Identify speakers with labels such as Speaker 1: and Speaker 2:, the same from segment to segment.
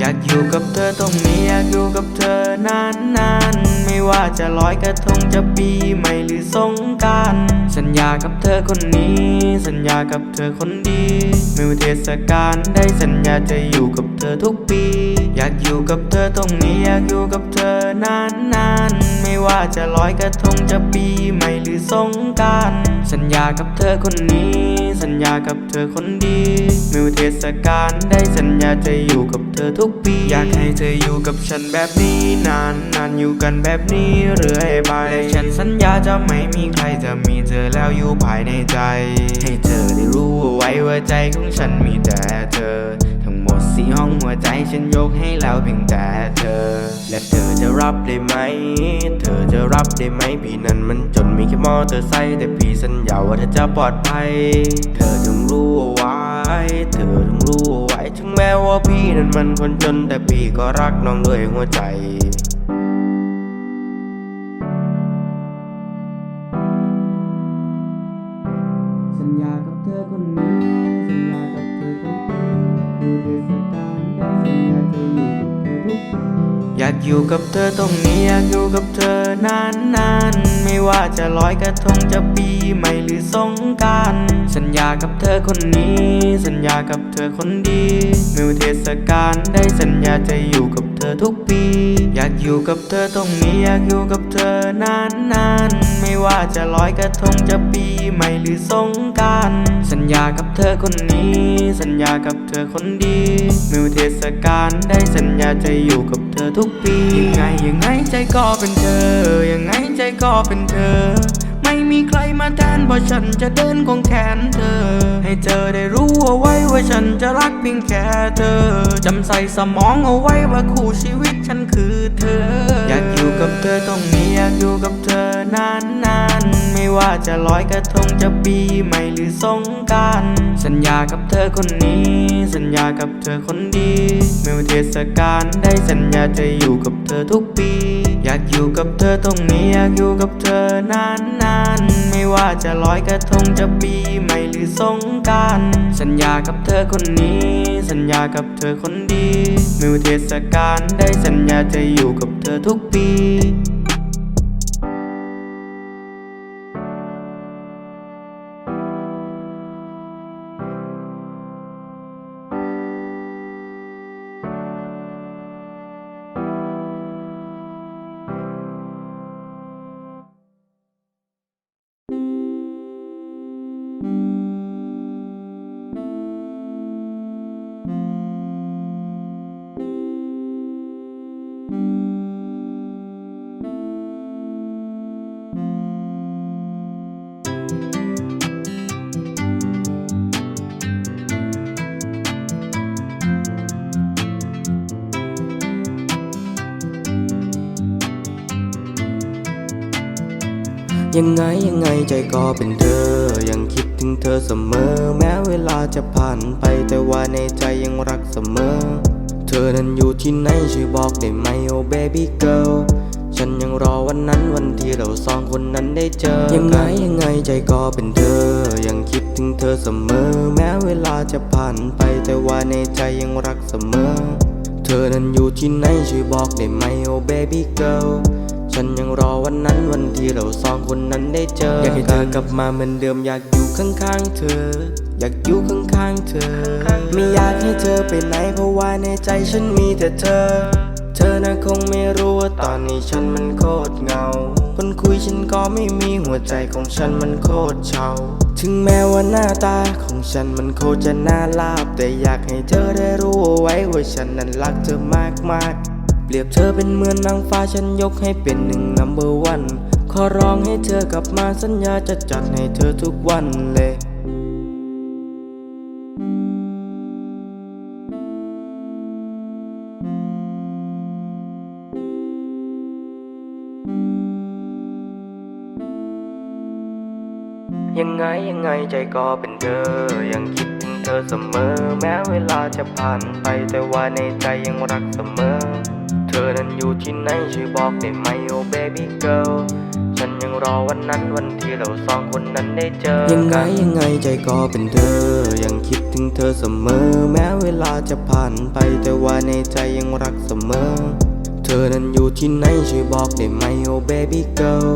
Speaker 1: อยากอยู่กับเธอตรงนี้อยากอยู่กับเธอนานๆไม่ว่าจะลอยกระทงจะปีใหม่หรือสงกรารสัญญากับเธอคนนี้ สัญญากับเธอคนดีไม่ว่าเทศกาลได้สัญญาจะอยู่กับเธอทุกปี อยากอยู่กับเธอตรงนี้อยากอยู่กับเธอนานๆไม่ว่าจะลอยกระทงจะปีใหม่หรือสงกรารสัญญากับเธอคนนี้ สัญญากับเธอคนดีมิว่าเทศกาลได้สัญญาจะอยู่กับเธอทุกปี อยากให้เธออยู่กับฉันแบบนี้นานนานอยู่กันแบบนี้เรื่อยไปและฉันสัญญาจะไม่มีใครจะมีเธอแล้วอยู่ภายในใจ ให้เธอได้รู้เอาไว้ว่าใจของฉันมีแต่เธอ มดสีห้องหัวใจฉันยกให้แล้วเพียงแต่เธอ และเธอจะรับได้ไหม เธอจะรับได้ไหมพี่นั้นมันจนมีแค่มอเตอร์ไซค์แต่พี่สัญญาว่าเธอจะปลอดภัย เธอจงรู้เอาไว้ เธอจงรู้เอาไว้ถึงแม้ว่าพี่นั้นมันคนจนแต่พี่ก็รักน้องด้วยหัวใจสัญญากับเธอคนนี้ อยากอยู่กับเธอตรงนี้อยากอยู่กับเธอนานๆไม่ว่าจะลอยกระทงจะปีใหม่หรือสงการสัญญากับเธอคนนี้ สัญญากับเธอคนดีไม่ว่าเทศกาลได้สัญญาจะอยู่กับเธอทุกปี อยากอยู่กับเธอตรงนี้อยากอยู่กับเธอนานๆ ไม่ว่าจะลอยกระทงจะปีใหม่หรือสงกรารสัญญากับเธอคนนี้ สัญญากับเธอคนดีไม่ว่าเทศกาลได้สัญญาจะอยู่กับเธอทุกปียังไงยังไงใจก็เป็นเธอยังไงใจก็เป็นเธอ ม่มีใครมาแทนเพราะฉันจะเดินคงแขนเธอ ให้เธอได้รู้เอาไว้ว่าฉันจะรักเพียงแค่เธอจำใส่สมองเอาไว้ว่าคู่ชีวิตฉันคือเธอ อยากอยู่กับเธอตรงนี้อยากอยู่กับเธอนานๆไม่ว่าจะลอยกระทงจะปีใหม่หรือสงกรารสัญญากับเธอคนนี้ สัญญากับเธอคนดี ไม่ว่าเทศกาลได้สัญญาจะอยู่กับเธอทุกปี อยากอยู่กับเธอตรงนี้อยากอยู่กับเธอนานนานไม่ว่าจะลอยกระทงจะปีใหม่หรือสงกรารสัญญากับเธอคนนี้ สัญญากับเธอคนดีมิวเทศกาลได้สัญญาจะอยู่กับเธอทุกปี ยังไงยังไงใจก็เป็นเธอ ยังคิดถึงเธอเสมอ แม้เวลาจะผ่านไปแต่ว่าในใจยังรักเสมอ เธอนั้นอยู่ที่ไหนช่วยบอกได้ไหมโอ้ baby girl ฉันยังรอวันนั้นวันที่เราสองคนนั้นได้เจอ ยังไงยังไงใจก็เป็นเธอ ยังคิดถึงเธอเสมอ แม้เวลาจะผ่านไปแต่ว่าในใจยังรักเสมอ เธอนั้นอยู่ที่ไหนช่วยบอกได้ไหมโอ้ baby girl ฉันยังรอวันนั้นวันที่เราสองคนนั้นได้เจอ อยากให้เธอกลับมาเหมือนเดิมอยากอยู่ข้างๆเธอ อยากอยู่ข้างๆเธอ ไม่อยากให้เธอไปไหนเพราะว่าในใจฉันมีแต่เธอ เธอน่ะคงไม่รู้ว่าตอนนี้ฉันมันโคตรเหงา คนคุยฉันก็ไม่มีหัวใจของฉันมันโคตรเฉาถึงแม้ว่าหน้าตาของฉันมันโคตรจะน่าลาบ แต่อยากให้เธอได้รู้เอาไว้ว่าฉันนั้นรักเธอมากๆ เปรียบเธอเป็นเหมือนนางฟ้าฉันยกให้เป็นหนึ่ง number one ขอร้องให้เธอกลับมาสัญญาจะจัดให้เธอทุกวันเลยยังไงยังไงใจก็เป็นเธอ ยังคิดถึงเธอเสมอ แม้เวลาจะผ่านไปแต่ว่าในใจยังรักเสมอ ธอนั้นอยู่ที่ไหนช่วยบอกได้ไหมโอ้ baby girl ฉันยังรอวันนั้นวันที่เราสองคนนั้นได้เจอ
Speaker 2: ยังไงยังไงใจก็เป็นเธอ ยังคิดถึงเธอเสมอ แม้เวลาจะผ่านไปแต่ว่าในใจยังรักเสมอ เธอนั้นอยู่ที่ไหนช่วยบอกได้ไหมโอ้ baby girl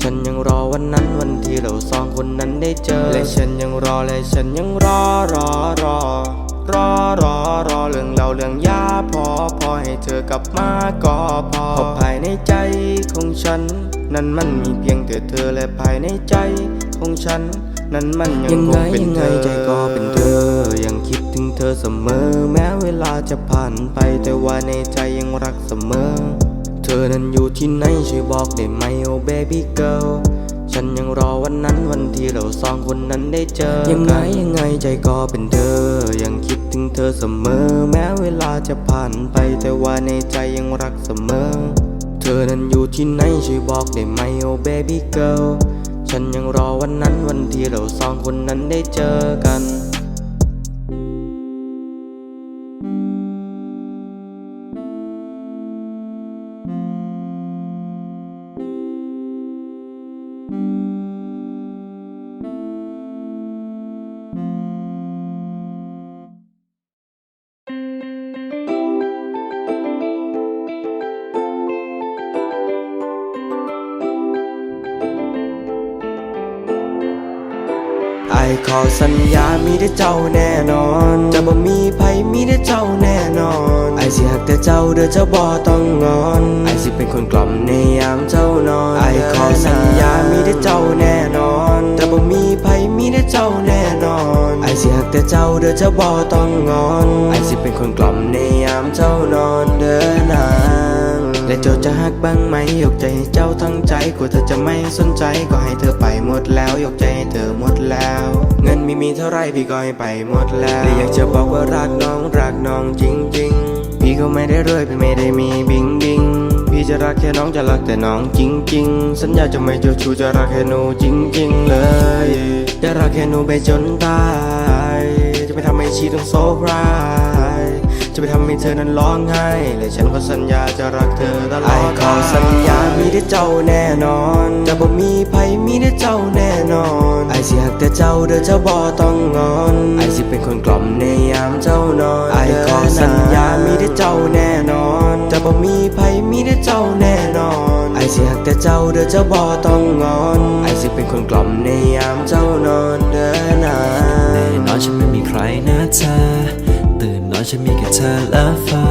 Speaker 2: ฉันยังรอวันนั้นวันที่เราสองคนนั้นได้เจอ และฉันยังรอและฉันยังรอรอรอ รอรอรอเรื่องเราเรื่องยาพอพอให้เธอกลับมาก็พอเพราะภายในใจของฉัน นั้นมันมีเพียงแต่เธอและภายในใจของฉัน นั้นมันยังคงเป็นเธอใจก็เป็นเธอ ยังคิดถึงเธอเสมอ แม้เวลาจะผ่านไปแต่ว่าในใจยังรักเสมอ เธอนั้นอยู่ที่ไหนช่วยบอกได้ไหมโอ้ baby girl ฉันยังรอวันนั้นวันที่เราสองคนนั้นได้เจอ ยังไงยังไงใจก็เป็นเธอ ยังคิดถึงเธอเสมอ แม้เวลาจะผ่านไปแต่ว่าในใจยังรักเสมอ เธอนั้นอยู่ที่ไหนช่วยบอกได้ไหมโอ้ baby girl ฉันยังรอวันนั้นวันที่เราสองคนนั้นได้เจอกัน ขอสัญญามีแต่เจ้าแน่นอน จะบ่มีไผมีแต่เจ้าแน่นอน ไอสิหักแต่เจ้าเด้อเจ้าบ่ต้องงอน ไอสิเป็นคนกล่อมในยามเจ้านอน ไอขอสัญญามีแต่เจ้าแน่นอน จะบ่มีไผมีแต่เจ้าแน่นอน ไอสิหักแต่เจ้าเด้อเจ้าบ่ต้องงอน ไอสิเป็นคนกล่อมในยามเจ้านอนเด้อนางและเจ้าจะหักบ้างไหมยกใจให้เจ้าทั้งใจกลัวเธอจะไม่สนใจก็ให้เธอไปหมดแล้ว ยกใจให้เธอหมดแล้ว ม่มีเท่าไรพี่ก็ให้ไปหมดแล้วและอยากจะบอกว่ารักน้องรักน้องจริง ๆ พี่ก็ไม่ได้รวยพี่ไม่ได้มีบิงบิงพี่จะรักแค่น้องจะรักแต่น้องจริง ๆ สัญญาจะไม่เจ้าชู้จะรักแค่หนูจริง ๆ เลย จะรักแค่หนูไปจนตาย จะไม่ทำให้ชีต้องโซฟราย จะไปทำให้เธอนั้นร้องไห้และฉันก็สัญญาจะรักเธอตลอดไอ้ขอสัญญามีแต่เจ้าแน่นอน จะบ่มีไผมีแต่เจ้าแน่นอนไอ้สิหักแต่เจ้าเด้อเจ้าบ่ต้องงอนไอ้สิเป็นคนกล่อมในยามเจ้านอนไอ้ขอสัญญามีแต่เจ้าแน่นอนจะบ่มีไผมีแต่เจ้าแน่นอนไอ้สิหักแต่เจ้าเด้อเจ้าบ่ต้องงอนไอ้สิเป็นคนกล่อมในยามเจ้านอนเด้อนา
Speaker 3: แน่นอนฉันไม่มีใครนะเธอตื่ นนอนฉันมีแค่เธอและฟ้า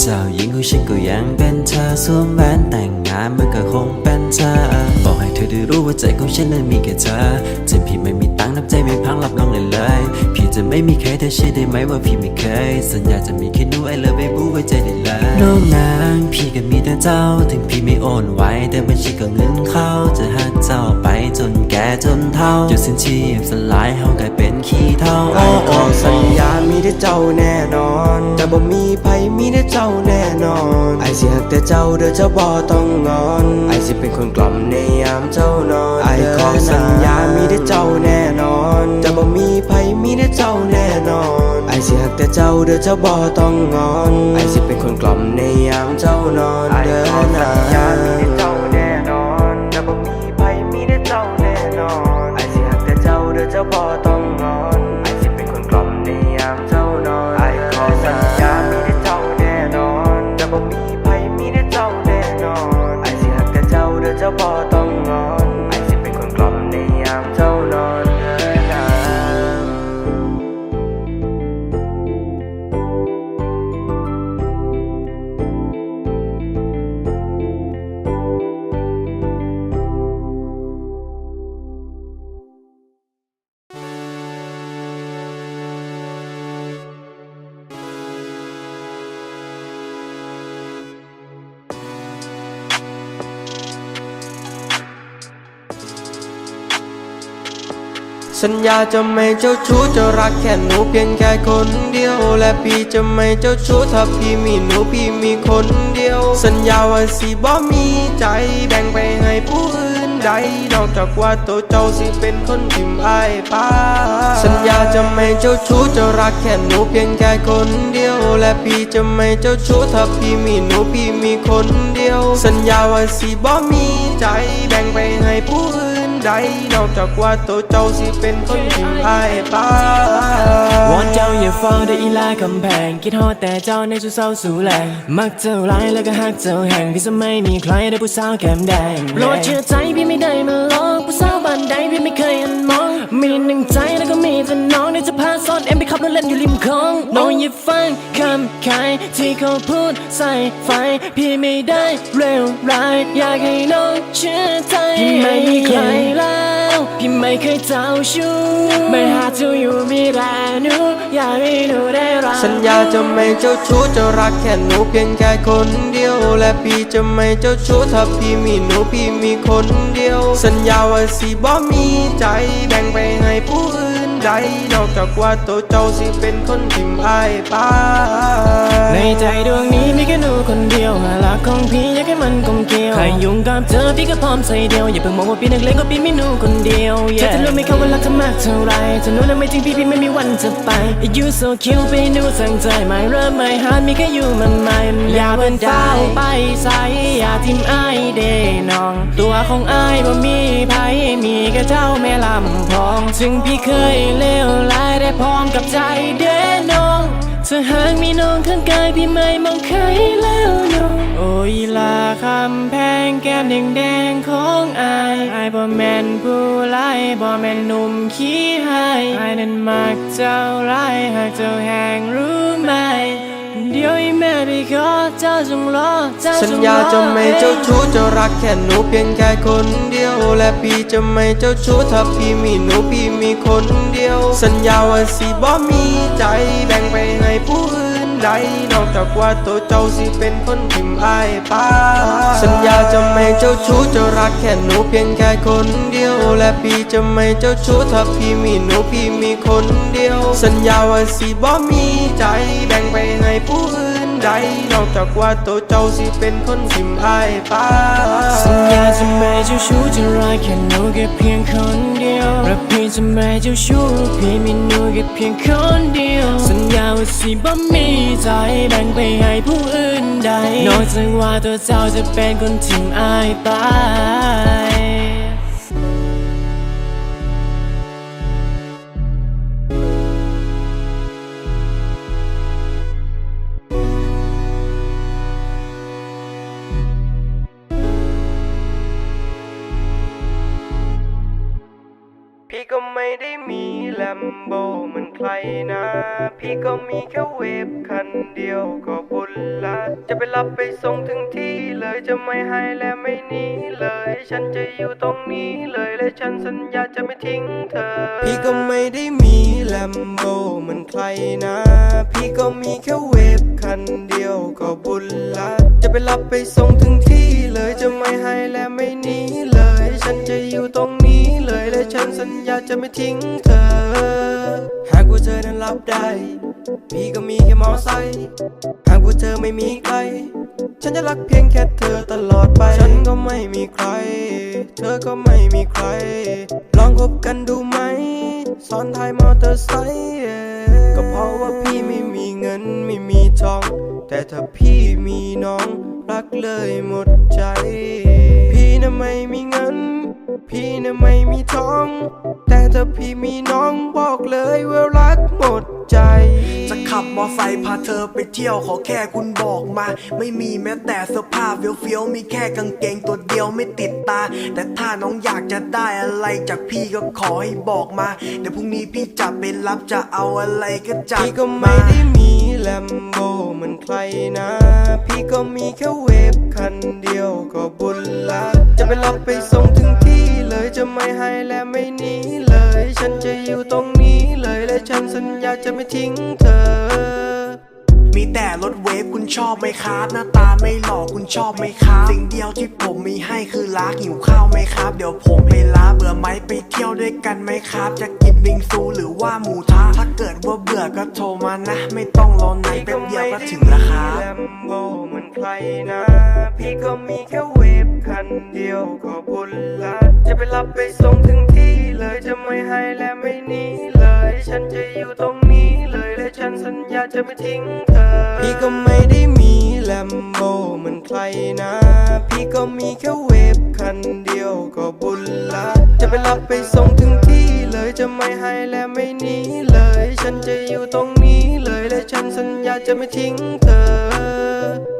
Speaker 3: เจ้าหญิงของฉันก็ยังเป็นเธอสวมแหวนแต่งงานมันก็คงเป็นเธอ บอกให้เธอได้รู้ว่าใจของฉันนั้นมีแค่เธอจะพี่ไม่มีตังค์น้ำใจไม่พังหลับลองเลย จะไม่มีใครเธอเชื่อได้ไหมว่าพี่ไม่เคย สัญญาจะมีแค่หนูไอเลิฟไม่บู้ไว้ใจได้เลยน้องนางพี่ก็มีแต่เจ้า ถึงพี่ไม่โอนไว้แต่บัญชีก็เงินเข้า จะหักเจ้าไปจนแก่จนเฒ่าจนสิ้นชีพสลายเฮากลายเป็นขี้เท่า
Speaker 2: ไอ้ขอสัญญามีแต่เจ้าแน่นอนจะบ่มีไผมีแต่เจ้าแน่นอนไอ้สิหักแต่เจ้าเด้อเจ้าบ่ต้องงอน ไอ้สิเป็นคนกล่อมในยามเจ้านอนไอ้ขอสัญญามีแต่เจ้าแน่ สิหักแต่เจ้าเด้อเจ้าบ่ต้องงอนไอ้สิเป็นคนกล่อมในยามเจ้านอนเด้อนาสัญญามีแต่เจ้าแน่นอนจะบ่มีไผมีแต่เจ้าแน่นอนไอ้สิหักแต่เจ้าเด้อเจ้าบ่ต้องงอนไอ้สิเป็นคนกล่อมในยามเจ้านอนไอ้ขอสัญญามีแต่เจ้าแน่นอนจะบ่มีไผมีแต่เจ้าแน่นอนไอ้สิหักแต่เจ้าเด้อเจ้าบ่ต้องงอนไอ้สิเป็นคนกล่อมในยามเจ้านอน สัญญาจะไม่เจ้าชู้จะรักแค่หนูเพียงแค่คนเดียว และพี่จะไม่เจ้าชู้ถ้าพี่มีหนูพี่มีคนเดียว สัญญาว่าสิบ่มีใจแบ่งไปให้ผู้อื่นใดนอกจากว่าตัวเจ้าสิเป็นคนทิมอายป้าสัญญาจะไม่เจ้าชู้จะรักแค่หนูเพียงแค่คนเดียว และพี่จะไม่เจ้าชู้ถ้าพี่มีหนูพี่มีคนเดียว สัญญาว่าสิบ่มีใจแบ่งไปให้ผู้อื่น ใดนอกจากว่าตัวเจ้าสิเป็นคนทิมอายป้า
Speaker 4: วอนเจ้าอย่าฟังได้อีลาคำแพง คิดฮอดแต่เจ้าในสู่เศร้าสู่แรงมักเจ้าร้ายแล้วก็หักเจ้าแห่งพี่จะไม่มีใครได้ผู้สาวแก้มแดงโปรดเชื่อใจพี่ไม่ได้มาหลอกผู้สาวบ้านใดพี่ไม่เคยหันมองมีหนึ่งใจแล้วก็มีแต่น้องเดี๋ยวจะพาซ้อนเอ็มไปขับรถเล่นอยู่ริมคลองน้องอย่าฟังคำขายที่เขาพูดใส่ไฟพี่ไม่ได้เร็วร้ายอยากให้น้องเชื่อใจพี่ไม่มีใครแล้วพี่ไม่ เคยเจ้าชู้ไม่หาจะอยู่มีแต่หนูอยากให้หนูได้รัก
Speaker 2: สัญญาจะไม่เจ้าชู้จะรักแค่หนูเพียงแค่คนเดียว และพี่จะไม่เจ้าชู้ถ้าพี่มีหนูพี่มีคนเดียว สัญญาว่าสิบ่มีใจแบ่งไปให้ผู้อื่น ใดนอกจากว่าตัวเจ้าสิเป็นคนทิมอายป้า
Speaker 4: ในใจดวงนี้มีแค่หนูคนเดียวหารักของพี่อยากให้มันกลมเกลียวใครยุ่งกับเธอพี่ก็พร้อมใจเดียวอย่าเพิ่งมองว่าพี่นักเลงก็พี่มีหนูคนเดียวเธอจะรู้ไหมเขาว่ารักเธอมากเท่าไรถ้าหนูนั้นไม่จริงพี่พี่ไม่มีวันจะไป You so cute ไปหนูสั่งใจไม่เริ่มไม่หานมีแค่อยู่มันไม่อย่าเพิ่งเฝ้าไปใส่อย่าทิ้มอายเดน้อง ตัวของอายบ่มีไผมีแค่เจ้าแม่ลำพอง ถึงพี่เคยเลวร้ายได้พร้อมกับใจเด้น้องถ้าหากมีน้องข้างกายพี่ไม่มองใครแล้วน้องโอ้ยลาคำแพงแก้มแดงแดงๆของอายอายบ่แม่นผู้ไล่บ่แม่นหนุ่มขี้หายอายนั้นมักเจ้าไล่หากเจ้าแหงรู้ไหม ยแม่ไปขอเจ้าจงรอเจ้าจ
Speaker 2: สัญญาจะไม่เจ้าชู้จะรักแค่หนูเพียงแค่คนเดียว และพี่จะไม่เจ้าชู้ถ้าพี่มีหนูพี่มีคนเดียว สัญญาว่าสิบ่มีใจแบ่งไปให้ผู้อื่น ใดนอกจากว่าตัวเจ้าสิเป็นคนทิมอายป้าสัญญาจะไม่เจ้าชู้จะรักแค่หนูเพียงแค่คนเดียว และพี่จะไม่เจ้าชู้ถ้าพี่มีหนูพี่มีคนเดียว สัญญาว่าสิบ่มีใจแบ่งไปให้ผู้อื่น ใดนอกจากว่าตัวเจ้าสิเป็นคนทิมอายป้า
Speaker 4: สัญญาจะไม่เจ้าชู้จะรักแค่หนูแค่เพียงคนเดียวรักพี่จะไม่เจ้าชู้พี่มีหนูแค่เพียงคนเดียว สัญญาว่าสิบ่มีใจแบ่งไปให้ผู้อื่นใดนอกจากว่าตัวเจ้าจะเป็นคนทิ้งอายไป
Speaker 2: นใครนะ พี่ก็มีแค่เวฟคันเดียวก็บุญละ จะไปรับไปส่งถึงที่เลยจะไม่ให้และไม่หนีเลย ฉันจะอยู่ตรงนี้เลยและฉันสัญญาจะไม่ทิ้งเธอ พี่ก็ไม่ได้มีแลมโบเหมือนใครนะ พี่ก็มีแค่เวฟคันเดียวก็บุญละจะไปรับไปส่งถึงที่เลยจะไม่ให้และไม่หนีเลย ฉันจะอยู่ตรงนี้เลยและฉันสัญญาจะไม่ทิ้งเธอ หากว่าเธอนั้นรับได้ พี่ก็มีแค่มอไซค์หากว่าเธอไม่มีใคร ฉันจะรักเพียงแค่เธอตลอดไป ฉันก็ไม่มีใคร เธอก็ไม่มีใคร ลองคบกันดูไหมซ้อนท้ายมอเตอร์ไซค์ก็เพราะว่าพี่ไม่มีเงินไม่มีทอง แต่ถ้าพี่มีน้องรักเลยหมดใจ พี่น่ะไม่มีเงิน พี่น่ะไม่มีทอง แต่ถ้าพี่มีน้องบอกเลยว่ารักหมดใจ
Speaker 5: จะขับมอไซค์พาเธอไปเที่ยวขอแค่คุณบอกมา ไม่มีแม้แต่เสื้อผ้าเฟี้ยวๆมีแค่กางเกงตัวเดียวไม่ติดตา แต่ถ้าน้องอยากจะได้อะไรจากพี่ก็ขอให้บอกมา เดี๋ยวพรุ่งนี้พี่จะไปรับจะเอาอะไรก็จัด
Speaker 2: พี่ก็ไม่ได้มีแลมโบเหมือนใครนะ พี่ก็มีแค่เวฟคันเดียวก็บุญละจะไปรับไปส่งถึงที่ เลยจะไม่ให้และไม่หนีเลย ฉันจะอยู่ตรงนี้เลยและฉันสัญญาจะไม่ทิ้งเธอ
Speaker 5: มีแต่รถเวฟคุณชอบไหมครับหน้าตาไม่หล่อคุณชอบไหมครับสิ่งเดียวที่ผมมีให้คือรักหิวข้าวไหมครับ เดี๋ยวผมไปลาเบื่อไหมไปเที่ยวด้วยกันไหมครับ จะกินบิงซูหรือว่าหมูทะถ้าเกิดว่าเบื่อก็โทรมานะ ไม่ต้องรอนานแป๊บเดียวก็ถึงแล้วครับ
Speaker 6: ใครนะ พี่ก็มีแค่เวฟคันเดียวก็บุญละจะไปรับไปส่งถึงที่เลยจะไม่ให้และไม่หนีเลย ฉันจะอยู่ตรงนี้เลยและฉันสัญญาจะไม่ทิ้งเธอ พี่ก็ไม่ได้มีแลมโบเหมือนใครนะ พี่ก็มีแค่เวฟคันเดียวก็บุญละจะไปรับไปส่งถึงที่เลยจะไม่ให้และไม่หนีเลย ฉันจะอยู่ตรงนี้เลยและฉันสัญญาจะไม่ทิ้งเธอ